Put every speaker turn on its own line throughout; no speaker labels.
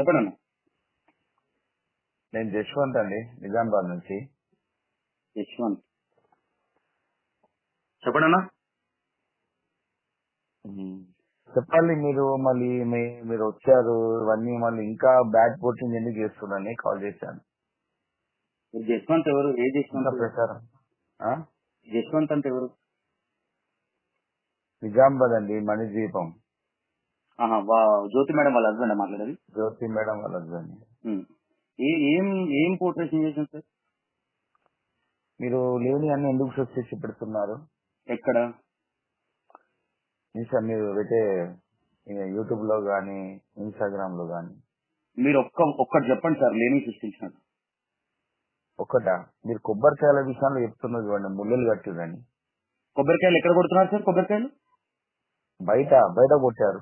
చెప్పండి అన్న
నేను జశ్వంత్ అండి నిజామాబాద్ నుంచి.
యశ్వంత్. చెప్పండి అన్న
చెప్పాలి మీరు మళ్ళీ మీ- మీరు వచ్చారు ఇవన్నీ మళ్ళీ ఇంకా బ్యాడ్ పోర్టింగ్ ఎందుకు చేస్తున్నారని కాల్ చేశాను.
మీరు జశ్వంత్ ఎవరు? ఏ
ఇంకా
జశ్వంత్
ప్రచారం. ఆ?
అంటే ఎవరు?
నిజామాబాద్ అండి మణిద్వీపం.
ఆహా వా జ్యోతి మేడం వాళ్ళ హస్బెండ్ మాట్లాడేది?
జ్యోతి మేడం వాళ్ళ.
ఉమ్. ఏ ఏం ఏం పోర్ట్రేషన్ చేసాం సార్?
మీరు లేని అన్ని ఎందుకు సృష్టి చేసి పెడుతున్నారు?
ఎక్కడ?
ఇన్స్టా మీరు పెట్టే యూట్యూబ్లో గానీ ఇన్స్టాగ్రామ్లో గానీ
మీరు ఒక్క ఒక్కటి చెప్పండి సార్ లేని సృష్టించినట్టు.
ఒకటా మీరు కొబ్బరికాయల విషయంలో చెప్తున్నారు చూడండి ముళ్ళలు కట్టిరని
కొబ్బరికాయలు ఎక్కడ కొడుతున్నారు సార్ కొబ్బరికాయలు?
బయట బయట కొట్టారు.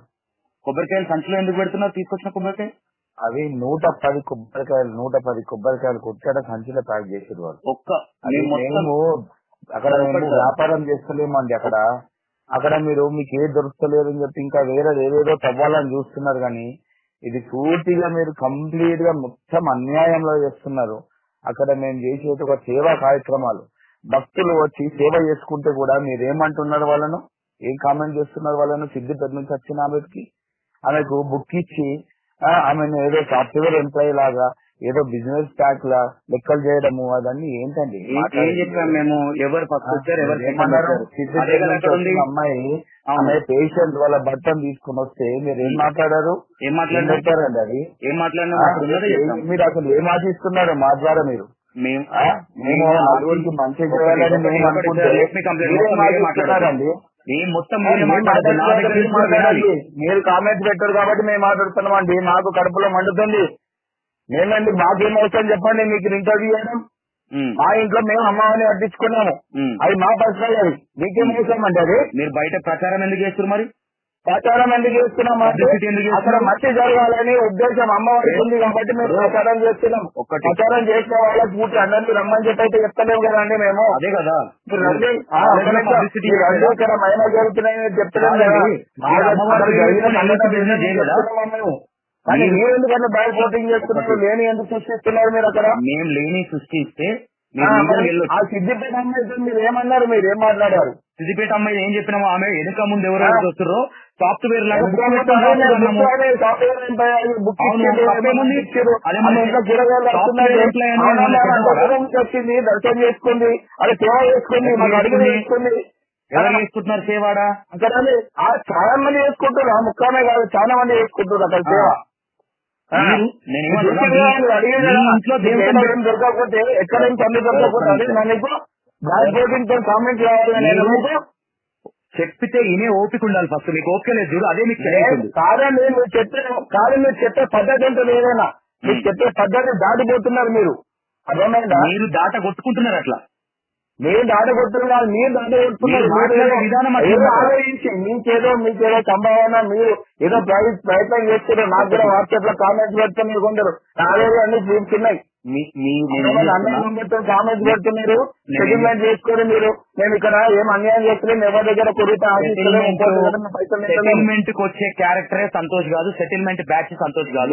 కొబ్బరికాయలు సంచిలో ఎందుకు పెడుతున్నారు? తీసుకొచ్చిన కొబ్బరికాయ?
అవి నూట పది కొబ్బరికాయలు నూట పది కొబ్బరికాయలు కొట్టాడ సంచిలో ప్యాక్ చేసారు వాళ్ళు.
ఒక్క మేము
అక్కడ మేము
సార్.
వ్యాపారం చేస్తలేమండి అక్కడ. అక్కడ మీరు మీకు ఏ దొరుకుతలేదు అని చెప్పి ఇంకా వేరే ఏదేదో తవ్వాలని చూస్తున్నారు కానీ ఇది పూర్తిగా మీరు కంప్లీట్గా మొత్తం అన్యాయంలో చేస్తున్నారు. అక్కడ మేము చేసేది ఒక సేవా కార్యక్రమాలు. భక్తులు వచ్చి సేవ చేసుకుంటే కూడా మీరు ఏమంటున్నారు వాళ్ళను? ఏం కామెంట్ చేస్తున్నారు వాళ్ళను? సిద్ధిపేట నుంచి వచ్చిన ఆమెకి? ఆమెకు బుక్ ఇచ్చి ఆమెను ఏదో సాఫ్ట్వేర్ ఎంప్లాయీ లాగా ఏదో బిజినెస్ ప్యాక్ లా లెక్కలు చేయడము అదన్నీ ఏంటండి?
ఏ-? చెప్పాం మేము? ఎవరు ఫస్ట్ వచ్చారు ఎవరు
అమ్మాయి. ఆమె పేషెంట్ వాళ్ళ భర్తను తీసుకుని వస్తే మీరు ఏం మాట్లాడారు?
ఏం
చెప్పారండి అది?
ఏం మాట్లాడినా
మీరు అసలు ఏం ఆశిస్తున్నారు మా ద్వారా మీరు?
మేము
నలుగురికి మంచి చేయాలని మేము అనుకుంటే
Let మొత్తం మీరే
కామెంట్స్ పెట్టారు కాబట్టి మేము మాట్లాడుతున్నాం అండి మాకు కడుపులో మండుతుంది. మేమండి మాకేం అవసరం చెప్పండి. మీకు ఇంటర్వ్యూ చేయడం మా ఇంట్లో మేము అమ్మని పట్టించుకున్నాము. అది మా పర్సనల్ అది. మీకేం అవసరం అండి అది?
మీరు బయట ప్రచారం ఎందుకు చేస్తారు మరి?
ప్రచారం ఎందుకు చేస్తున్నాం అక్కడ? మంచి జరగాలని ఉద్దేశం అమ్మవారికి ఉంది కాబట్టి మేము ప్రచారం చేస్తున్నాం. ప్రచారం చేసిన వాళ్ళకి పూర్తి అందరినీ రమ్మని చెప్పి అయితే చెప్తలేము కదండి మేము.
అదే కదా?
ఇక్కడ జరుగుతున్నాయని చెప్తలేము కదా. కానీ
మీరు-
ఎందుకంటే బయట పోటింగ్ చేస్తున్నారు. లేని ఎందుకు సృష్టిస్తున్నారు మీరు అక్కడ?
మేము లేని సృష్టిస్తే
ఆ, సిద్దిపేట అమ్మాయితో మీరు ఏమన్నారు? మీరు ఏం మాట్లాడారు?
సిద్దిపేట అమ్మాయి ఏం చెప్పినామో ఆమె వెనుక ముందు ఎవరు
ఆ.
సాఫ్ట్వేర్ లాగా
వచ్చింది? దర్శనం చేసుకుంది. అది సేవ చేసుకుంది.
ఎక్కడ
మాకు అడిగి
చేసుకుంది?
చేసుకుంది
ఎవరు చేసుకుంటున్నారు సేవాడా?
అక్కడ చాలా మంది చేసుకుంటారు. ఆ ముక్కమే కాదు చాలా మంది చేసుకుంటారు అక్కడ సేవ.
ఇంట్లో దేవుడు
దొరకకపోతే ఎక్కడ పనులు దొరకకపోతే కామెంట్ రావాలి
చెప్పితే ఇనే ఓపిక ఉండాలి ఫస్ట్. మీకు ఓపిక లేదు చూడు అదే మీకు తెలియదు
కాదండి మీరు చెప్పే కాదు మీరు చెప్పే పద్ధతి అంటే లేదైనా మీరు. చెప్పే పద్ధతి దాటిపోతున్నారు మీరు. అర్థమైందా?
మీరు దాట కొట్టుకుంటున్నారు అట్లా.
మీరు మీరు దాటగొట్టున్నారు
మీరు విధానం
ఏదో
ఉంది.
ఆలోచించి మీకేదో మీకేదో సంభావన మీరు ఏదో ప్రయ- ప్రయత్నం చేస్తున్నారు నాకు కూడా వాట్సాప్లో కామెంట్స్ పెడుతున్నారు కొందరు నాలుగు అన్ని చూస్తున్నాయి సెటిల్మెంట్ మీరు మేము ఇక్కడ ఏం అన్యాయం చేస్తున్నాం ఎవరి దగ్గర కొడుతా
సెటిల్మెంట్కి వచ్చే క్యారెక్టరే సంతోష్ కాదు. సెటిల్మెంట్ బ్యాచ్ సంతోష్ కాదు.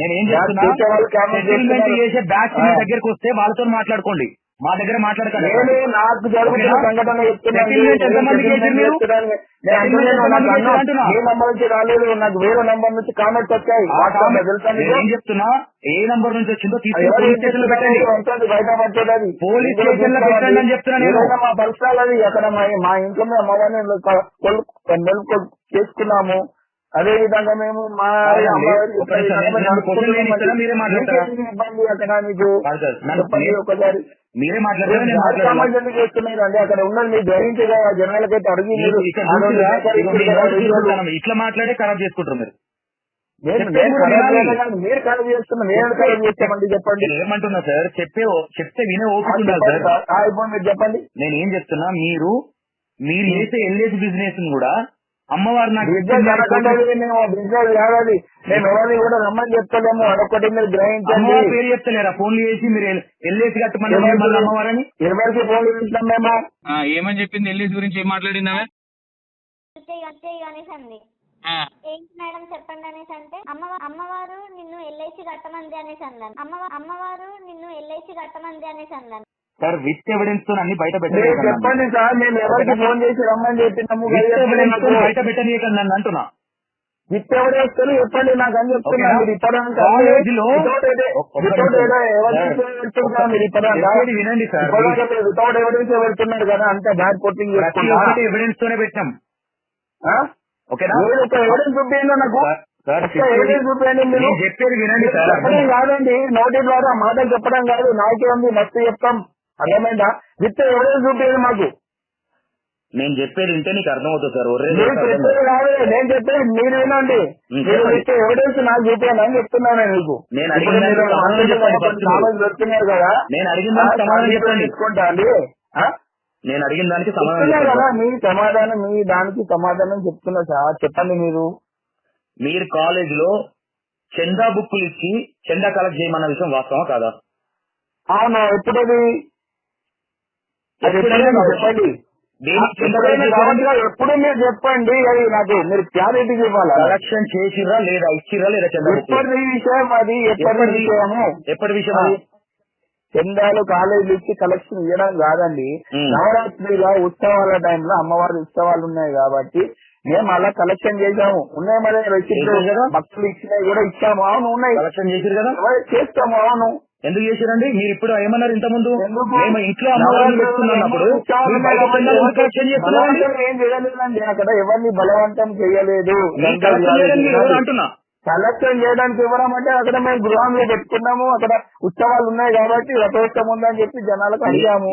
నేను ఏం చెప్తున్నా
చేసే వాళ్ళు కామెంట్
సెటిల్మెంట్. చేసే బ్యాచ్ మీ. దగ్గరకు వస్తే వాళ్ళతో మాట్లాడుకోండి. మా దగ్గర
నాకు జరుగుతున్న? సంఘటన? మీ నంబర్ నుంచి రాలేదు నాకు వేరే నంబర్ నుంచి కామెంట్స్ వచ్చాయి?
ఏం చెప్తున్నా ఏ నంబర్ నుంచి వచ్చిందో పోలీస్
స్టేషన్లో?
పెట్టండి
బయట.
పోలీస్
స్టేషన్లో.
పెట్టండి అని చెప్తున్నా
మా పర్సనల్ అది అక్కడ మా మా ఇంట్లో అమ్మవారిని నెలకు చేసుకున్నాము అదే విధంగా మేము మా
మీరే మాట్లాడతారా?
ఇబ్బంది అక్కడ మీకు ఒకసారి.
మీరే మాట్లాడారు
చేస్తున్నారండి అక్కడ ఉన్నది మీరు గ్రహించగా జనాలకైతే అడిగి.
ఇట్లా మాట్లాడే ఖరాబ్ చేసుకుంటారు మీరు.
మీరు ఖరాబ్ చేస్తున్నారు నేను ఖరాబ్ చేస్తామండి చెప్పండి.
నేను ఏమంటున్నా సార్? చెప్పే చెప్తే వినే ఓపిక ఉండాలి
చెప్పండి
సార్.
ఇప్పుడు మీరు చెప్పండి.
నేను ఏం చెప్తున్నా? మీరు మీరు చేసే ఎల్ఏజ్ బిజినెస్ కూడా అమ్మవారు నాకు జరగదు
మేము కూడా రమ్మని మీరు గ్రహించండి.
పేరు చెప్తలేరా? ఫోన్లు చేసి మీరు ఎల్ఏసి కట్టమని అమ్మవారని?
ఏమని చెప్పింది? ఎల్ఏసి గురించి ఏం మాట్లాడిందా ఏంటి
మేడం చెప్పండి అనేసి అంటే అమ్మవారు నిన్ను ఎల్ఐసి
కట్టమంది అనేసి అందాను అమ్మవారు నిన్ను ఎల్ఐసి కట్టమంది అనేసి అందాను
సార్ విత్ ఎవిడెన్స్తో అన్ని బయట పెట్టనీయకండి
చెప్పండి సార్ మేము ఎవరికి ఫోన్ చేసి రమ్మని చెప్పినాము
ఎవిడెన్స్ బయట పెట్టనీయకండి నన్ను అంటున్నా.
విత్ చెప్పండి నాకు అని
వినండి సార్.
వితౌట్ ఎవిడెన్స్ కదా అంత బ్యాడ్
ఎవిడెన్స్ తోనే పెట్టాం? ఓకేనా?
ఎవిడెన్స్ నాకు.
సార్, చెప్పేది వినండి సార్.
చెప్పడం కాదండి నోటి ద్వారా మాటలు చెప్పడం కాదు. నాకే ఉంది మస్తు చెప్తాం. అర్థమైందా? విత్ ఎవిడెన్స్ చూపించండి మాకు.
నేను చెప్పేది వింటే నీకు అర్థమవుతుంది సార్.
మీరు చెప్పేది కాదు. నేను చెప్పేది మీరు వినండి. మీరు నాకు చూపించండి అని చెప్తున్నాను నేను మీకు.
నేను
పెడుతున్నారు కదా.
నేను అడిగిన దానికి? నేను అడిగిన దానికి సమాధానం
కదా మీ సమాధానం మీ దానికి సమాధానం చెప్తున్నా సార్. చెప్పండి మీరు.
మీరు కాలేజ్లో చందా బుక్కులు ఇచ్చి చందా కలెక్ట్ చేయమన్న విషయం వాస్తవా కాదా?
అవును ఎప్పుడది అది
ఎప్పుడైనా
ఎప్పుడైనా
కావచ్చు.
చెప్పండి. ఎప్పుడు మీరు చెప్పండి. అది నాకు మీరు క్లారిటీ ఇవ్వాలి?
కలెక్షన్ చేసిర్రా లేదా? ఇచ్చిర్రా లేదా
ఎప్పటి విషయం అది? ఎప్పటి విషయము?
ఎప్పటి విషయం
చందాలు కాలేజీలు ఇచ్చి కలెక్షన్ ఇవ్వడం కాదండి. నవరాత్రిలో ఉత్సవాల టైంలో అమ్మవారి ఉత్సవాలు ఉన్నాయి కాబట్టి మేము అలా కలెక్షన్ చేసాము ఉన్నాయి మరి
కదా?
భక్తులు ఇచ్చినవి కూడా ఇచ్చాము. అవును ఉన్నాయి.
కలెక్షన్ చేసిరు కదా?
చేస్తాము అవును.
ఎందుకు చేసిరండి మీరు ఇప్పుడు ఏమన్నారు ఇంత ముందు? మేము ఇంట్లో అమ్మవారిని పెట్టుకున్నప్పుడు
అక్కడ ఎవరిని బలవంతం చేయలేదు.
అంటున్నా?
కలెక్షన్ చేయడానికి ఇవ్వడం అంటే అక్కడ మేము గృహంలో పెట్టుకున్నాము. అక్కడ ఉత్సవాలు ఉన్నాయి కాబట్టి రథోత్సవం ఉందని చెప్పి జనాలకు అడిగాము.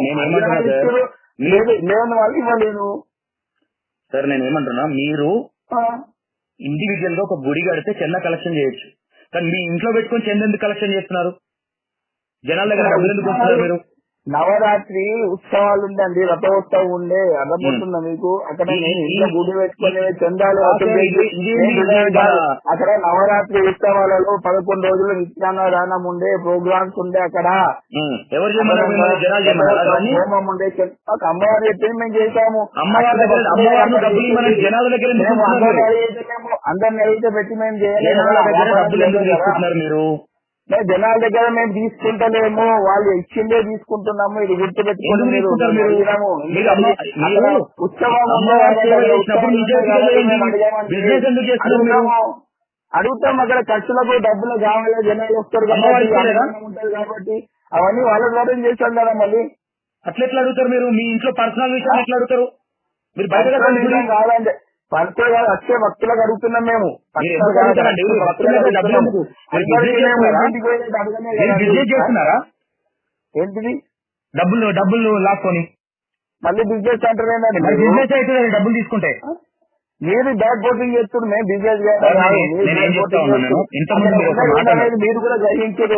లేదు లేని వాళ్ళు ఇవ్వలేదు.
సార్ నేను ఏమంటున్నా? మీరు ఇండివిజువల్గా ఒక గుడి కడితే చందా కలెక్షన్ చేయొచ్చు. కానీ మీ ఇంట్లో పెట్టుకొని చంద ఎందుకు కలెక్షన్ చేస్తున్నారు? జనాల దగ్గర డబ్బులు ఎందుకు వస్తున్నారు మీరు?
నవరాత్రి ఉత్సవాలు ఉండండి రథోత్సవం ఉండే అర్థమవుతుందా మీకు అక్కడ నేను గుడి పెట్టుకుని చందాలు అక్కడ నవరాత్రి ఉత్సవాలలో పదకొండు రోజులు నిత్యాన్నదానం ఉండే ప్రోగ్రామ్స్ ఉండే అక్కడ. హోమం ఉండే అమ్మవారి చెప్పింది మేము చేశాము? అందరిని అడిగితే పెట్టి మేము.
తీసుకుంటున్నారు మీరు?
జనాల దగ్గర మేము తీసుకుంటలేము వాళ్ళు ఇచ్చిందే తీసుకుంటున్నాము ఇది గుర్తు పెట్టుకుని
ఎందుకు
మీరు.
తీసుకుంటారు మీరు?
అడిగినాము.
మీరు అమ్మ-
అక్కడ
మీరు?
ఉత్సవం. అడుగుతాం అక్కడ ఖర్చులకు డబ్బులు కావాలి జనాలు వస్తారు కాబట్టి అవన్నీ వాళ్ళ ద్వారా చేస్తాం కదా మళ్ళీ.
అట్లా ఎట్లా అడుగుతారు మీరు? మీ ఇంట్లో పర్సనల్ విషయాలు ఎట్లా అడుగుతారు? మీరు బయట
కాదండి. భక్తులు కాదు వచ్చే భక్తులకు అడుగుతున్నాం మేము.
బిజినెస్ చేస్తున్నారా?
ఏంటిది?
డబ్బులు డబ్బులు లాక్కొని.
మళ్ళీ బిజినెస్
మరి
మీరు?
బిజినెస్ అవుతుంది డబ్బులు తీసుకుంటే.
మీరు బ్యాక్ కోటింగ్ చేస్తున్నారు. మేము బిజినెస్
మీరు
కూడా గ్రహించారు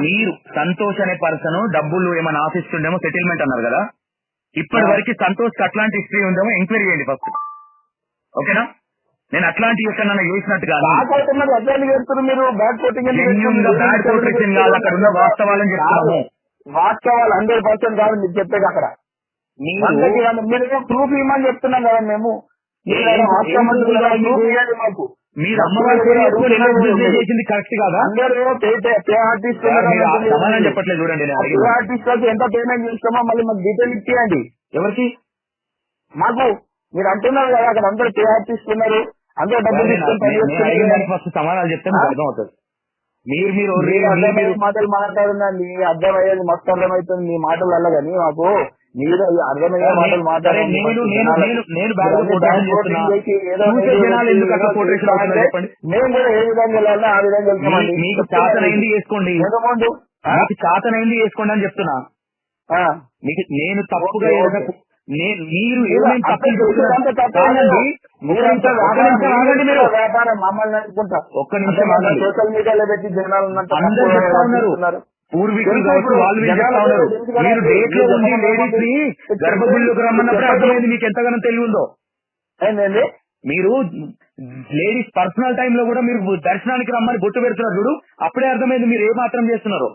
మీరు
సంతోష్ అనే పర్సన్ డబ్బులు ఏమైనా ఆశిస్తుండేమో సెటిల్మెంట్ అన్నారు కదా? ఇప్పటి. వరకు సంతోష్ అట్లాంటి హిస్టరీ ఉందేమో ఎంక్వైరీ చేయండి ఫస్ట్ ఓకేనా? నేను అట్లాంటి ఎక్కడన్నా చేసినట్టు
బ్యాక్ కోటింగ్ బ్యాక్
కాదు, అక్కడ ఉన్న వాస్తవాలను చెప్తున్నాము.
వాస్తవాలు హండ్రెడ్ పర్సెంట్ కాదు మీరు చెప్పేది అక్కడ.
మీరు
ప్రూఫ్ ఇవ్వమని చెప్తున్నాం కదా మేము. మీరు మాకు
అమ్మవారి చేసింది? కరెక్ట్ కాదా? సమాధానం చెప్పట్లేదు చూడండి
ఆర్టిస్ట్లకు ఎంత పేమెంట్ చేస్తామో మళ్ళీ మాకు డీటెయిల్ ఇచ్చేయండి.
ఎవరికి?
మాకు. మీరు అంటున్నారు కదా అక్కడ అందరూ పే ఆర్టిస్ట్ ఉన్నారు. అందరూ డబ్బులు
ఫస్ట్ సమాధానాలు చెప్తే? అర్థం అవుతుంది మీరు మీరు
మాటలు మాట్లాడుందండి అర్థమయ్యేది మస్తు అర్థమవుతుంది. మీ మాటలు వల్ల కానీ మాకు. మీరు అర్థమయ్యే మాటలు మాట్లాడండి మేము కూడా ఏ విధంగా వెళ్ళాలో ఆ విధంగా వెళ్తామండి.
మీకు చాతనైంది చేసుకోండి. మీకు చాతనైంది చేసుకోండి అని చెప్తున్నా. మీకు నేను తప్పుగా. నేను మీరు
వ్యాపారం మమ్మల్ని అనుకుంటా
ఒక్క నిమిషం.
సోషల్ మీడియాలో పెట్టి జనాలు
ఉన్నారు. పూర్వీకులు కావచ్చు వాళ్ళు చెప్తా ఉన్నారు మీరు
డేట్లో
ఉండి. లేడీస్ని గర్భగుడిలోకి రమ్మన్నప్పుడే అర్థమైంది మీకు ఎంతగానో తెలివి ఉందో మీరు లేడీస్ పర్సనల్ టైం లో కూడా మీరు దర్శనానికి రమ్మని బొట్టు పెడుతున్నారు చూడు అప్పుడే అర్థమైంది మీరు ఏ మాత్రం చేస్తున్నారు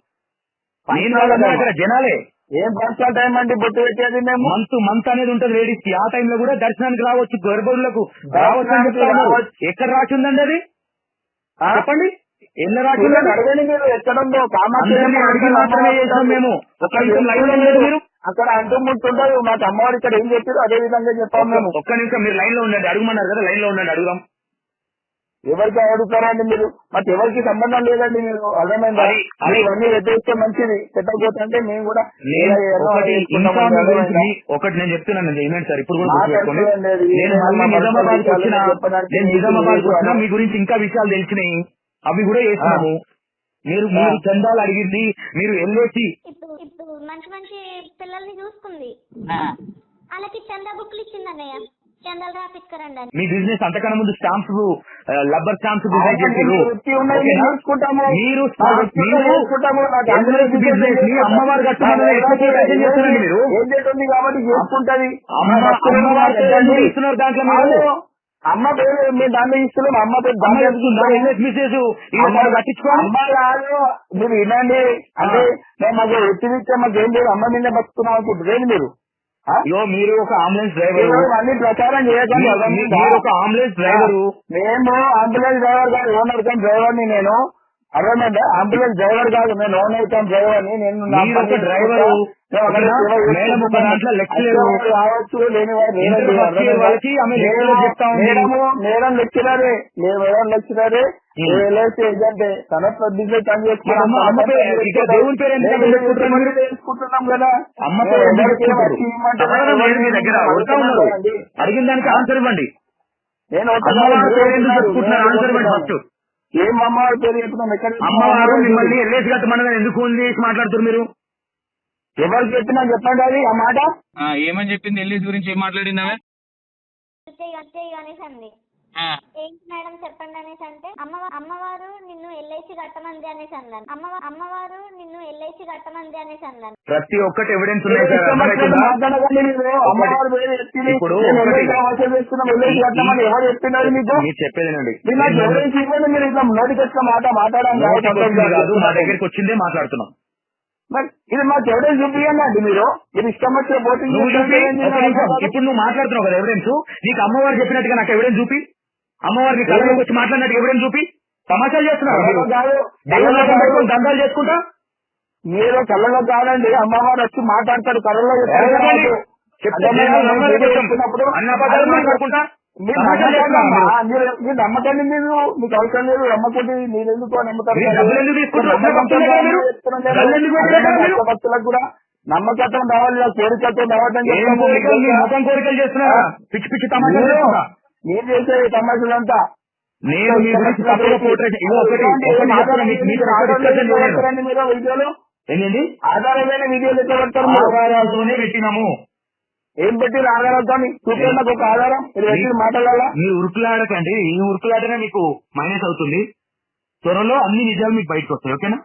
జనాలే.
ఏం పర్సనల్ టైం అండి బొట్టు పెట్టేది
మంత్ మంత్ అనేది ఉంటది లేడీస్కి ఆ టైంలో కూడా దర్శనానికి రావచ్చు గర్భగుడులకు రావచ్చు. ఎక్కడ రాసి ఉందండి అది? చెప్పండి.
అక్కడ? అంటుముంటుంటారు మాకు అమ్మవారు ఇక్కడ ఏం చెప్పారు అదే విధంగా చెప్పాం మేము.
ఒక్క- నిమిషం మీరు లైన్లో ఉండండి. అడుగుమన్నారు కదా లైన్లో ఉండండి అడుగుదాం.
ఎవరికి అడుగుతారండి మీరు? మాకు ఎవరికి సంబంధం లేదండి మీరు. అర్థమైందా?
అది-
ఇవన్నీ ఎదురిస్తే మంచిది. పెట్టకపోతే మేము కూడా
ఒకటి నేను చెప్తున్నాను నేను ఏమేంటి సార్? ఇప్పుడు కూడా. నేను నిజామాబాద్ వచ్చిన. మీ గురించి ఇంకా విషయాలు తెలిసినాయి. అవి కూడా వేసినాము. మీరు. మీరు చందాలు అడిగింది మీరు
ఇప్పుడు ఇప్పుడు మంచి మంచి పిల్లల్ని చూసుకుంది. వాళ్ళకి చందా బుక్లు ఇచ్చింది అన్నయ్య చందాలు రాపిస్తారండి అని.
మీ బిజినెస్ అంతకన్నా ముందు స్టాంప్స్ లబ్బర్ స్టాంప్స్ డిజైన్ చేసారు. మీరు
బిజినెస్ని.
అమ్మవారు చేస్తున్నారండి మీరు? అమ్మవారు ఇస్తున్నారు దాంట్లో.
అమ్మ పేరు మేము దాన్ని ఇస్తున్నాం. అమ్మ పేరు
అమ్మ
కాదు. మీరు వినండి. అంటే మేము మాకు ఇచ్చే మాకు ఏం లేదు. అమ్మ మీద బతుకున్నాం అనుకుంటుంది మీరు?
అయ్యో మీరు ఒక అంబులెన్స్
మీరు
డ్రైవర్
అన్ని ప్రచారం చేయకండి.
మీరు ఒక అంబులెన్స్ డ్రైవరు.
మేము అంబులెన్స్ డ్రైవర్ కాదు. ఓనర్ కమ్ డ్రైవర్ని నేను. అర్థమైందా అంబులెన్స్ డ్రైవర్ కాదు నేను ఓనర్ కమ్ డ్రైవర్ని నేను
డ్రైవరు. మేడం ఒక. దాంట్లో లెక్చరరు.
రావచ్చు లేని మేడం- లెక్చరరే మేడం లెక్చరరే. ఎల్ఐసి ఏజెంట్ తన బిజినెస్ పని? చేసుకుంటున్నాం కదా
అమ్మ. అడిగిన దానికి ఆన్సర్ ఇవ్వండి
నేను ఒక
ఆన్సర్ ఇవ్వండి ఫస్ట్
ఏం అమ్మవారి పేరు చెప్తున్నాం ఎక్కడ
అమ్మవారు మిమ్మల్ని ఎల్లేసి కట్టమన్నదని ఎందుకు ఫోన్ చేసి మాట్లాడుతున్నారు మీరు?
ఎవరు చెప్పినా చెప్పండి అది ఆ మాట.
ఆ, ఏమని చెప్పింది? ఎల్లీస్ గురించి ఏం మాట్లాడింది
ఏంటి మేడం చెప్పండి అనేసి అంటే అమ్మ అమ్మవారు నిన్ను ఎల్ఐసి కట్టమంది అనేసి అన్నాను అమ్మ అమ్మవారు నిన్ను ఎల్ఐసి కట్టమంది అనేసి అన్నాను
ప్రతి ఒక్కటి ఎవిడెన్స్ ఉన్నాయి సార్. ఇప్పుడు మీరు చెప్పేదేనండి
ఇట్లా మాట
కాదు మా దగ్గరికి వచ్చిందే మాట్లాడుతున్నాం.
ఇది మాకు ఎవిడెన్స్ చూపించండి అండి మీరు. మీరు ఇష్టం వచ్చిన పోటీ
ఇప్పుడు నువ్వు మాట్లాడుతున్నావు కదా ఎవిడెన్స్ నీకు అమ్మవారు చెప్పినట్టుగా నాకు ఎవిడెన్స్ చూపి. అమ్మవారు నీ కళ్ళలోకి వచ్చి మాట్లాడినట్టు ఎవిడెన్స్ చూపి? తమాషాలు చేస్తున్నారు. మీరు దందాలు చేసుకుంటా?
మీరు కళ్ళలో కాదండి. అమ్మవారు వచ్చి మాట్లాడతారు. కళ్ళలో మీరు నమ్మకండి.
మీరు.
మీకు అవసరం లేదు. నమ్మకండి మీరు ఎందుకు నమ్ముతారు భక్తులకు కూడా. నమ్మకత్వం రావాలి ఇలా కోరికతో రావడం
కోరికలు? చేస్తున్నారా? పిచ్చి పిచ్చి తమాషాలు చేస్తున్నా
మీరు చేసే తమాషలంతా
నేను మీ గురించి తప్పుగా పోట్రేట్ ఇవి ఒకటి
మీరు వీడియోలో?
ఏంటండి?
ఆధారమైన వీడియోలు పెడతారు?
ఆధారాలతోనే పెట్టినాము.
ఏం పెట్టి ఆధారంతో చూపించండి నాకు ఒక ఆధారం. మీరు మాట్లాడాలా?
మీ ఉరుకులాడకండి. ఈ ఉరుకులాటనే మీకు మైనస్ అవుతుంది. త్వరలో అన్ని నిజాలు మీకు బయటకు వస్తాయి ఓకేనా?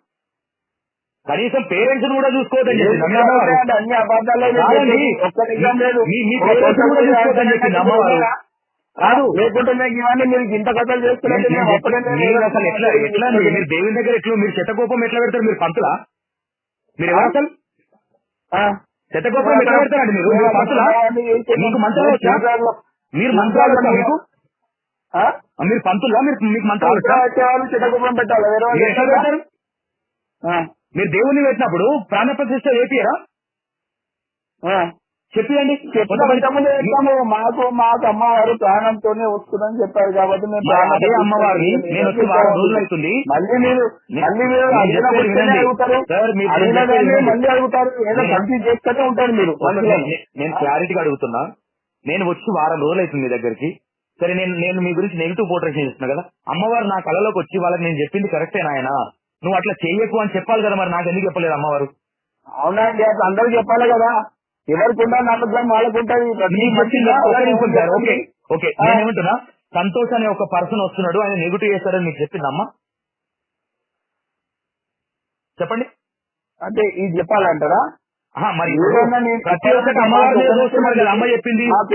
కనీసం పేరెంట్స్ కూడా చూసుకోవద్దని చెప్పింది.
అంటే అన్ని అబద్ధాలే
మీ పేరెంట్స్ కూడా చూసుకోవద్దని చెప్పింది అమ్మవారు కాదు
లేకుంటే మీకు ఇవన్నీ మీరు ఇంత కథలు చేస్తున్నట్టు
నేను
మేము అప్పుడే
మీరు అసలు ఎట్లా ఎట్లా అండి? మీరు దేవుని దగ్గర ఎట్లా మీరు శతకోపం ఎట్లా పెడతారు? మీరు పంతులా? మీరు ఎవరు అసలు?
ఆ.
శతకోపం ఎట్లా పెడతారండి మీరు? మీరు పంతులా? మీకు మంత్రాలు వచ్చా? మీరు మంత్రాలు వచ్చా మీకు? మీరు పంతులా? మీరు మీకు మంత్రాలు వచ్చా?
మంత్రాలు వచ్చేవాళ్ళు చిటకుప్పం పెట్టాలి. వేరే
ఎట్లా పెడతారు?
ఆ.
మీరు దేవుని పెట్టినప్పుడు ప్రాణ ప్రతిష్ట చేపియరా
చెప్తాము చెప్తాము మాకు మాకు అమ్మవారు ప్రాణంతోనే వస్తుందని చెప్పారు కాబట్టి మేము
అదే అమ్మవారిని నేను వచ్చి వారం రోజులు అవుతుంది.
మళ్ళీ మీరు మళ్ళీ మీరు. అడుగుతారు. మళ్ళీ అడుగుతారు. ఏదో కన్ఫ్యూజ్ చేస్తూనే ఉంటారు మీరు.
నేను- క్లారిటీగా అడుగుతున్నా. నేను వచ్చి వారం రోజులు అవుతుంది మీ దగ్గరికి. సరే నేను నేను మీ గురించి నెగిటివ్ పోర్ట్రేషన్ చేస్తున్నా కదా. అమ్మవారు నా కళలోకి వచ్చి వాళ్ళకి నేను చెప్పింది కరెక్టే నాయన? నువ్వు అట్లా చెయ్యకు అని చెప్పాలి కదా మరి నాకు ఎందుకు చెప్పలేదు అమ్మవారు?
అవునండి అట్లా అందరూ చెప్పాలి కదా. ఎవరికి ఉండాలి నమ్మకం వాళ్ళకు ఉంటుంది
ఓకే. ఓకే.
ఆ.
నేనేమంటున్నా? సంతోష్ అనే ఒక పర్సన్ వస్తున్నాడు. ఆయన నెగిటివ్ చేస్తాడని నీకు చెప్పిందమ్మా? చెప్పండి.
అంటే ఇది చెప్పాలంటారా?
మరి ప్రతి ఒక్కటి కదా అమ్మ చెప్పింది.
మాకు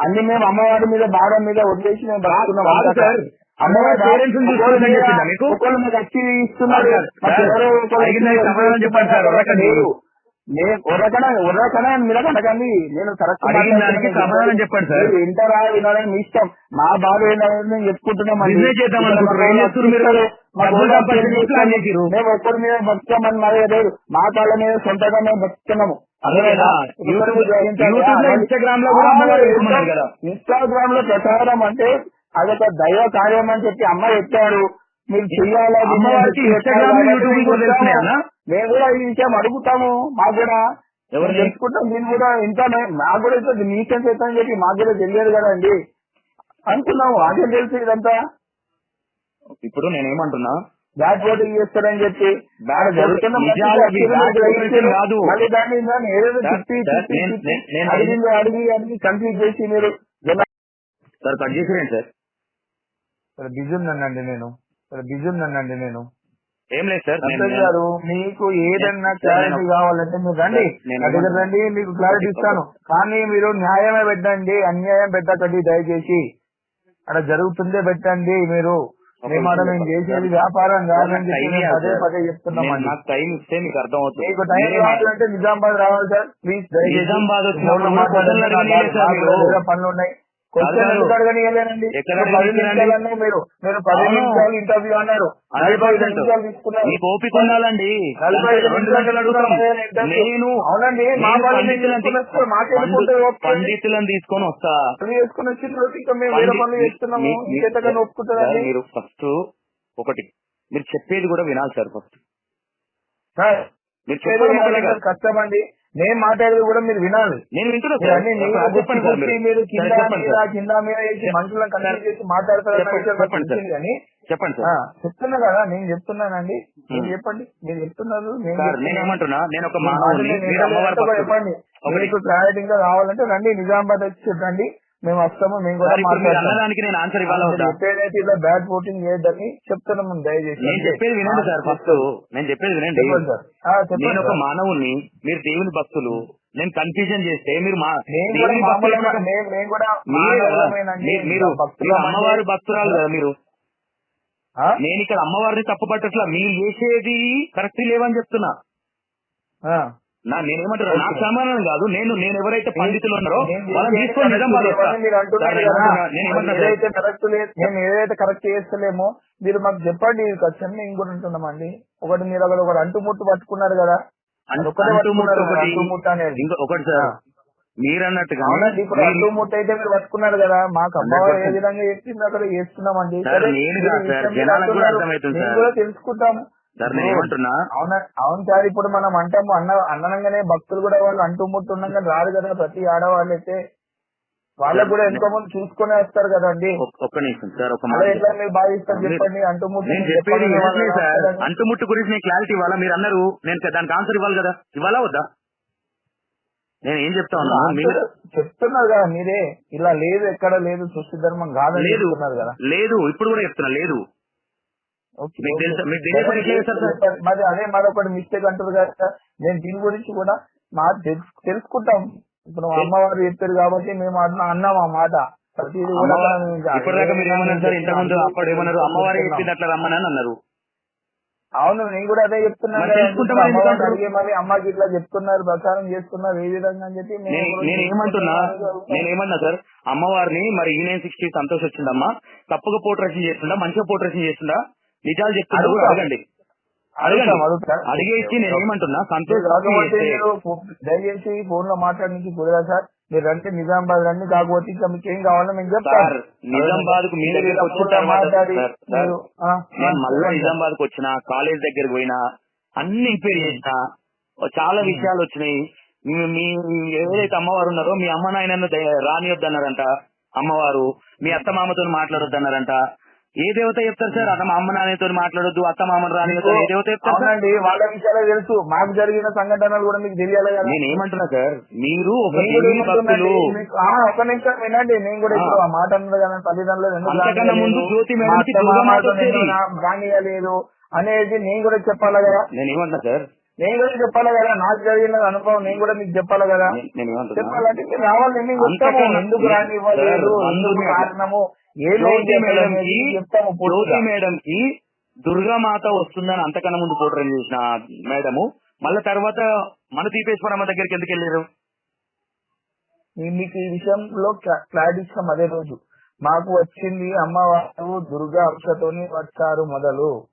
అన్ని మేము అమ్మవారి మీద భారం మీద వదిలేసి మేము
అమ్మవారి పేరెంట్స్ చూసుకోవాలని చెప్పిందా మీకు? సమాధానం చెప్పండి సార్.
నేను మీరు నేను కరెక్ట్
అడిగిన దానికి సమాధానం చెప్పండి సార్.
వింటారా వినాలని మీ ఇష్టం. మా బాధ ఏంటనేది నేను చెప్పుకుంటున్నాం
బిజినెస్ చేద్దాం.
మేము ఒక్కరి మీద బతుకమని మరి లేదు. మా కాళ్ళ మీద సొంతగా మేము
కదా.
ఇన్స్టాగ్రామ్లో ప్రచారం అంటే అదొక దైవ కార్యం అని చెప్పి అమ్మ చెప్పారు మీరు చెయ్యాలా? మేము కూడా ఈ విషయం అడుగుతాము. మాకు కూడా
ఎవరిని?
మేము తెలుసుకుంటాం దీన్ని కూడా ఇంకా మాకు కూడా ఇంత అవుతుంది అని చెప్పి మాకు కూడా తెలియదు కదండి. అనుకున్నాము అదే తెలుసు ఇదంతా.
ఇప్పుడు నేనేమంటున్నా?
బ్యాట్ ఓటింగ్ చేస్తారని చెప్పి.
కాదు.
అడిగి అడిగి కన్ఫ్యూజ్ చేసి మీరు
సార్ కట్ చేసిరండి సార్
బిజీ ఉన్నానండి నేను. బిజీ ఉన్నానండి నేను.
ఏం లేదు సార్
గారు మీకు ఏదన్నా
నేను-
క్లారిటీ కావాలంటే మీరు రండి. దగ్గర రండి మీకు క్లారిటీ ఇస్తాను. కానీ మీరు న్యాయమే పెట్టండి అన్యాయం పెట్టకండి దయచేసి. అక్కడ జరుగుతుందే పెట్టండి మీరు. మేము చేసేది వ్యాపారం మేము
ఇవ్వాలి
పదే
సార్.
పదే
నేను-
చెప్తున్నామండి
నాకు టైం ఇస్తే మీకు అర్థం అవుతుంది
మీకు టైం కావాలంటే నిజామాబాద్ రావాలి సార్. ప్లీజ్
నిజామాబాద్
పనులు ఉన్నాయి. మీరు మీరు పది. నిమిషాలు ఇంటర్వ్యూ అన్నారు. నలభై ఐదు నిమిషాలు తీసుకున్నారు.
మీకు ఓపిక ఉండాలండి.
నలభై ఐదు
రెండు
నిమిషాలు
గంటలు అడుగుతాం.
తీసుకున్నారు.
నేను
అవునండి
పండితులను
తీసుకుని
వస్తా.
చేసుకుని వచ్చిన రోజు ఇంకా మేము వేరే పనులు చేస్తున్నాము.
సార్, మీరు ఫస్ట్ ఒకటి. మీరు చెప్పేది కూడా వినాలి సార్ ఫస్ట్ మీరు
చెప్పేది కష్టం అండి నేను మాట్లాడేది కూడా మీరు వినాలి.
నేను వింటున్నా
మీరు
సార్
అన్ని నీళ్ళు
సార్, చెప్పండి సార్
గుర్తి
మీరు.
మీరు
సార్,
కింద కింద మీద మనుషులను
సార్,
చేసి. తెలిసింది కానీ
చెప్పండి సార్.
చెప్తున్నా కదా నేను చెప్తున్నానండి. మీరు. చెప్పండి. మీరు చెప్తున్నారు నేను
సార్
చెప్తున్నాను.
నేను ఒక.
చెప్పండి. మీకు క్లారిటీగా కావాలంటే రండి నిజామాబాద్ వచ్చి రండి మేము వస్తాము మేము కూడా
అన్నదానికి నేను ఆన్సర్
చెప్పేదైతే ఇలా బ్యాడ్ ఓటింగ్ చేయొద్దని చెప్తున్నాము దయచేసి.
నేను చెప్పేది వినండి సార్ ఫస్ట్ నేను చెప్పేది వినండి. నేను ఒక. మానవుని మీరు దేవుని భక్తులు నేను కన్ఫ్యూజన్ చేస్తే మీరు మీరే అమ్మవారి భక్తురాలు కదా మీరు.
ఆ?
నేను ఇక్కడ అమ్మవారిని తప్పుపట్టట్లా మీరు చేసేది కరెక్ట్ లేవని చెప్తున్నా.
ఆ.
నా నేనేమంటారు నాకు
ఓకే.
సమాధానం కాదు. నేను నేను ఎవరైతే పండితులు ఉన్నారో
నేను
వాళ్ళని తీసుకొని నేను
ఏదైతే కరెక్ట్ మేము చేస్తలేమో మీరు మాకు చెప్పండి ఖచ్చితంగా ఇంకోటి ఉంటున్నామండి ఒకటి మీరు అక్కడ ఒకటి అంటుముట్టు పట్టుకున్నారు కదా.
అంటు- ఒకటి. సార్. మీరు అన్నట్టుగా
ఇప్పుడు అంటుముట్టు అయితే మీరు పట్టుకున్నారు కదా. మాకు అమ్మవారు ఏ విధంగా చెప్పింది అక్కడ చేస్తున్నామండి.
కూడా
మేము. కూడా తెలుసుకుంటాము.
సార్ నేను ఏమంటున్నా?
అవునా అవును సార్. ఇప్పుడు మనం అంటాము అన్న అన్ననంగానే భక్తులు కూడా వాళ్ళు అంటూ ముట్టు ఉన్నాక రాదు కదా ప్రతి ఆడవాళ్ళు అయితే. వాళ్ళకు కూడా ఎంతో మంది చూసుకొని వస్తారు కదండి.
ఒక్- ఒక్క నిమిషం సార్ ఒక
ఎట్లా మీరు భావిస్తారు చెప్పండి
నేను చెప్పేది సార్ అంటుముట్టు గురించి నేను క్లారిటీ ఇవ్వాలా? మీరు అన్నారు నేను దానికి ఆన్సర్ ఇవ్వాలి కదా? ఇవ్వాలా వద్దా? నేను ఏం చెప్తా ఉన్నా మీరు
చెప్తున్నారు కదా మీరే. ఇలా లేదు ఎక్కడ లేదు సృష్టి ధర్మం కాదని
లేదు.
కదా.
లేదు ఇప్పుడు కూడా చెప్తున్నా లేదు.
మరి అదే మరొకటి మిస్టేక్ అంటారు కదా సార్. నేను దీని గురించి కూడా మా తెలుసు- తెలుసుకుంటాం. ఇప్పుడు అమ్మవారు చెప్పారు కాబట్టి మేము అన్న అన్నాం ఆ మాట. ప్రతిదీ కూడా
అమ్మవారు
మనం ఇంకా
ఇప్పటిదాకా మీరు ఏమన్నారు సార్? ఇంతకుముందు
చెప్తున్నాం.
అప్పుడు ఏమన్నారు? అమ్మవారే చెప్పింది అట్లా రమ్మని అన్నారు.
అవును నేను కూడా అదే చెప్తున్నాను
మరి
అమ్మకి ఇట్లా చెప్తున్నారు ప్రచారం చేస్తున్నారు ఏ విధంగా అని చెప్పి
నేను ఏమంటున్నా. నేను ఏమన్నా సార్? అమ్మవారిని మరి ఈ నైన్ సిక్స్టీ సంతోష్ వచ్చిందమ్మా తప్పుగా పోట్రేషన్ చేస్తుందా? మంచిగా పోట్రేషన్ చేస్తుందా? నిజాలు
అడుగుతాం.
అడగండి. అడిగేసి నేను ఏమంటున్నా? సంతోష్
దయచేసి ఫోన్లో మాట్లాడడానికి కుదరదా సార్. మీరు రండి నిజామాబాద్ రండి కాకపోతే ఇంకా మీకు ఏం కావాలో మేము చెప్తాం.
సార్ నిజామాబాద్కు
మీరు
నేను మళ్ళా. నిజామాబాద్కు వచ్చిన కాలేజ్ దగ్గరికి పోయినా అన్ని ఎంక్వైరీ చేసిన చాలా విషయాలు వచ్చినాయి. మీ- ఎవరైతే అమ్మవారు ఉన్నారో మీ అమ్మ నాయనను రానియొద్దన్నారంట అమ్మవారు. మీ అత్త మామతో మాట్లాడొద్దన్నారంట. ఏ దేవత చెప్తారు సార్? అన్న మా అమ్మ నాన్నతో మాట్లాడొద్దు అత్త మామను రానియొద్దు ఏ దేవత చెప్తారు
అవునండి వాళ్ళ విషయాలే తెలుసు. మాకు జరిగిన సంఘటనలు కూడా మీకు తెలియాలి కదా.
నేను ఏమంటున్నా సార్ మీరు ఒక
నిమిషం వినండి నేను కూడా ఇప్పుడు ఆ. మాట అన్నది కదా తల్లిదండ్రులు
ముందు జ్యోతి
రానియలేదు అనేది నేను కూడా చెప్పాలి కదా.
నేను ఏమంటున్నా సార్?
నేను కూడా చెప్పాలి కదా. నాకు జరిగిన అనుభవం నేను కూడా మీకు చెప్పాలి కదా. చెప్పాలంటే రావాలి ఎందుకు రానివ్వలేదు? ఎందుకు
అందుకు
కారణము
జ్యోతి మేడం కి జ్యోతి. మేడం కి దుర్గామాత వస్తుందని అంతకన్నా ముందు పోట్రేట్ చేసిన మేడము. మళ్ళా తర్వాత మన దీపేశ్వరమ్మ దగ్గరికి ఎందుకు వెళ్ళారు?
మీకు ఈ విషయంలో క్లా- క్లారిటీ ఇచ్చాం అదే రోజు. మాకు వచ్చింది అమ్మవారు దుర్గా అంశతోని వచ్చారు మొదలు.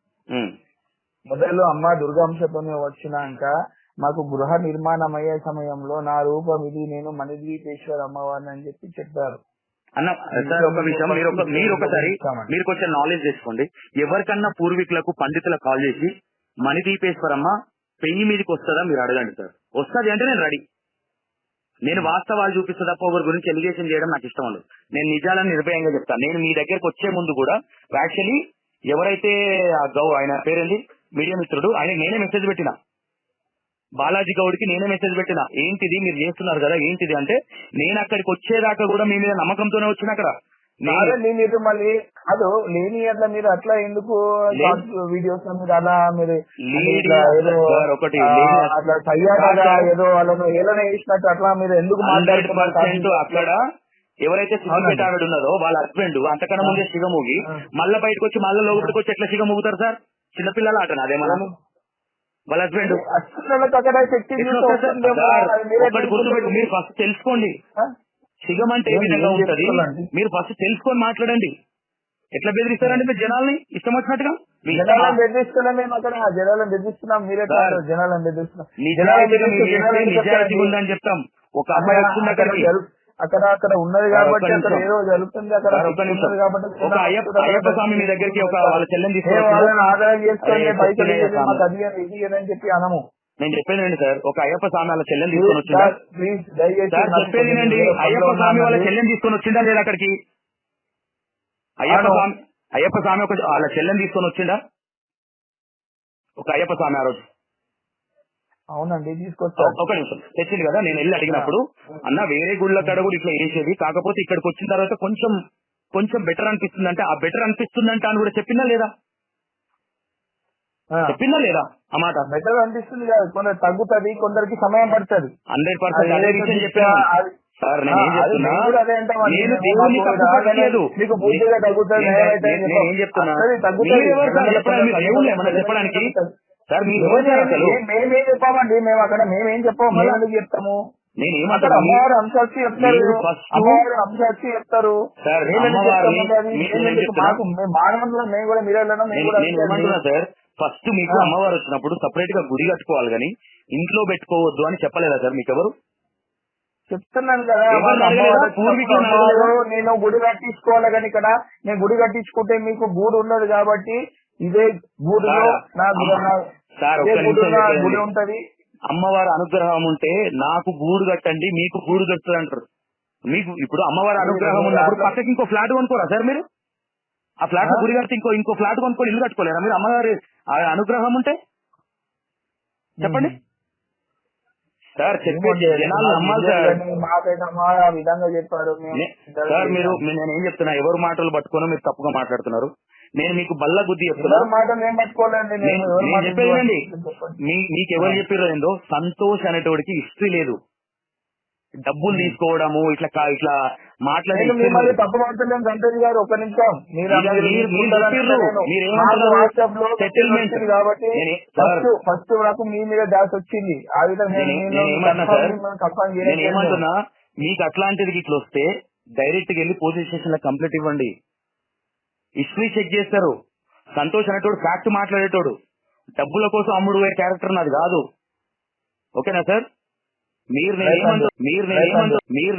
మొదలు అమ్మ దుర్గా అంశతోని వచ్చినాక మాకు గృహ నిర్మాణం అయ్యే సమయంలో నా రూపం ఇది నేను మణిద్వీపేశ్వర అమ్మవారిని అని చెప్పి చెప్పారు.
అన్న సార్ ఒక విషయం మీరు ఒక మీరు ఒకసారి మీరు కొంచెం నాలెడ్జ్ తెచ్చుకోండి. ఎవరికన్నా పూర్వీకులకు పండితులకు కాల్ చేసి మణిదీపేశ్వరమ్మ పెయ్యి మీదకి వస్తుందా? మీరు అడగండి సార్. వస్తుంది అంటే నేను రెడీ నేను వాస్తవాలు చూపిస్తా తప్ప ఒకరి గురించి ఎలిగేషన్ చేయడం నాకు ఇష్టం ఉండదు. నేను నిజాలను నిర్భయంగా చెప్తాను. నేను మీ దగ్గరకు వచ్చే ముందు కూడా యాక్చువల్లీ ఎవరైతే ఆ గౌ ఆయన పేరేంది మీడియా మిత్రుడు ఆయన నేనే మెసేజ్ పెట్టిన. బాలాజీ గౌడ్కి నేనే మెసేజ్ పెట్టిన. ఏంటిది? మీరు చేస్తున్నారు కదా ఏంటిది అంటే నేను అక్కడికి వచ్చేదాకా కూడా మీ మీద నమ్మకంతోనే వచ్చిన అక్కడ.
మీరు మళ్ళీ లేని అట్లా మీరు అట్లా ఎందుకు వీడియోస్ మీరు అలా మీరు
ఒకటి
అట్లా ఏదో వాళ్ళను ఏలన వేసినట్టు అట్లా మీరు ఎందుకు మాట్లాడుతున్నారు?
అక్కడ ఎవరైతే సిద్దిపేట ఆవిడ ఉన్నదో వాళ్ళ హస్బెండ్ అంతకన్నా ముందే సిగమూగి మళ్ళా బయటకు వచ్చి మళ్ళా లోపలికి వచ్చి ఎట్లా సిగమూగుతారు సార్? చిన్నపిల్లల ఆట అదేమన్నా? వాళ్ళ హస్బెండ్ ఒకటి గుర్తుపెట్టు. మీరు ఫస్ట్ తెలుసుకోండి? సిగం అంటే ఏ విధంగా ఉంటది? మీరు ఫస్ట్ తెలుసుకొని మాట్లాడండి. ఎట్లా బెదిరిస్తారండి మీరు జనాల్ని? ఇష్టం వచ్చినట్టుగా?
జనాలను బెదిరిస్తున్నాం మేము అక్కడ జనాలను బెదిరిస్తున్నాం. మీరే జనాలను బెదిరిస్తున్నాం.
నిజాయితీ? ఉందని చెప్తాం. ఒక అమ్మాయి వస్తుంది
అక్కడ
అక్కడికి?
అక్కడ అక్కడ ఉన్నది కాబట్టి అక్కడ. ఏదో జరుగుతుంది అక్కడ
ఒక అయ్యప్ప స్వామి మీ దగ్గరికి ఒక వాళ్ళ చెల్లెని తీసుకొని
ఆదాయం చేసుకొని. మాకు అది ఇది అని చెప్పి అనము.
నేను చెప్పేది ఏంటి సార్? ఒక అయ్యప్ప స్వామి వాళ్ళ చెల్లెని తీసుకొని వచ్చిందా? చెప్పేది అయ్యప్ప స్వామి వాళ్ళ. చెల్లెని తీసుకొని వచ్చిందా లేదా అక్కడికి? అయ్యప్ప. స్వామి అయ్యప్ప స్వామి ఒక వాళ్ళ చెల్లెని తీసుకొని వచ్చిందా? ఒక అయ్యప్ప స్వామి ఆ రోజు.
అవునండి తీసుకొచ్చారు.
ఒక నిమిషం. తెచ్చింది కదా నేను వెళ్ళి అడిగినప్పుడు అన్న వేరే గుళ్ళ కాడ కూడా ఇట్లా వేసేది కాకపోతే ఇక్కడికి వచ్చిన తర్వాత కొంచెం కొంచెం బెటర్ అనిపిస్తుంది అంటే ఆ బెటర్ అనిపిస్తుందంట అని కూడా చెప్పిందా లేదా? చెప్పిందా లేదా? ఆ మాట.
బెటర్ అనిపిస్తుంది కాదు కొందరు తగ్గుతుంది కొందరికి సమయం పడుతుంది.
హండ్రెడ్ పర్సెంట్ అదే విషయం చెప్పాను. సార్ నేను
అంటామండి.
నేను తప్పు పట్టలేదు ఏం చెప్తున్నా? చెప్పడానికి? సార్ మీరు అసలు
మేము- చెప్పామండి? మేము అక్కడ మేమేం చెప్పాము? ఎందుకు చెప్తాము?
నేను ఏమంటున్నా
అమ్మవారు అంశాచి చెప్తారు. అమ్మవారు అంశాచి చెప్తారు.
సార్,
మేము కూడా మీరు వెళ్ళడం
ఏమంటున్నా. సార్ ఫస్ట్ మీకు. అమ్మవారు వచ్చినప్పుడు సపరేట్గా గుడి కట్టుకోవాలి కానీ ఇంట్లో పెట్టుకోవద్దు అని చెప్పలేదా సార్ మీకు ఎవరు
చెప్తున్నాను కదా నేను గుడి కట్టించుకోవాలి కానీ ఇక్కడ నేను గుడి కట్టించుకుంటే మీకు గూడు ఉండదు కాబట్టి ఇదే గూడులో నా గుడి-
సార్,
ఉంటది.
అమ్మవారి అనుగ్రహం ఉంటే నాకు గూడు కట్టండి మీకు గూడు కట్టుతుంది అంటారు మీకు ఇప్పుడు అమ్మవారి అనుగ్రహం ఉన్నప్పుడు పక్కకి ఇంకో ఫ్లాట్ కొనుక్కోరా సార్ మీరు? ఆ ఫ్లాట్? గుడి కడితే ఇంకో ఇంకో ఫ్లాట్ కొనుక్కొని ఇల్లు కట్టుకోలేరా? మీరు అమ్మవారి ఆ అనుగ్రహం ఉంటే? చెప్పండి. సార్ చెప్పే జనాలు నమ్మాలి సార్.
మాకైతే అమ్మా ఆ విధంగా చెప్పారు
సార్ మీరు నేను ఏం చెప్తున్నా? ఎవరు మాటలు పట్టుకున్నా మీరు తప్పుగా మాట్లాడుతున్నారు. నేను మీకు బల్ల బుద్ధి చెప్తున్నా.
ఎవరి మాట మేము పట్టుకోలేండి నేను
నేను
ఎవరి
నేను
మాట
చెప్పేది వినండి.
చెప్పండి.
మీ మీకు ఎవరు చెప్పారో ఏందో సంతోష్ అనేటోడికి హిస్టరీ లేదు. డబ్బులు తీసుకోవడము ఇట్లా ఇట్లా మాట్లాడే.
తప్పు సంతోష్ గారు నిమిషం. వచ్చింది కాబట్టి. ఫస్ట్ ఫస్ట్ నాకు మీ మీద వచ్చింది. ఆ విధంగా
నేను ఏమంటున్నా మీకు అట్లాంటిది ఇట్లా వస్తే డైరెక్ట్గా వెళ్ళి పోలీస్ స్టేషన్లో కంప్లైంట్ ఇవ్వండి. హిస్టరీ చెక్ చేస్తారు. సంతోష్ అనేటోడు ఫ్యాక్ట్ మాట్లాడేటోడు. డబ్బుల కోసం అమ్ముడు పోయే క్యారెక్టర్ నాది కాదు. ఓకేనా సార్? మీరు మీరు మీరు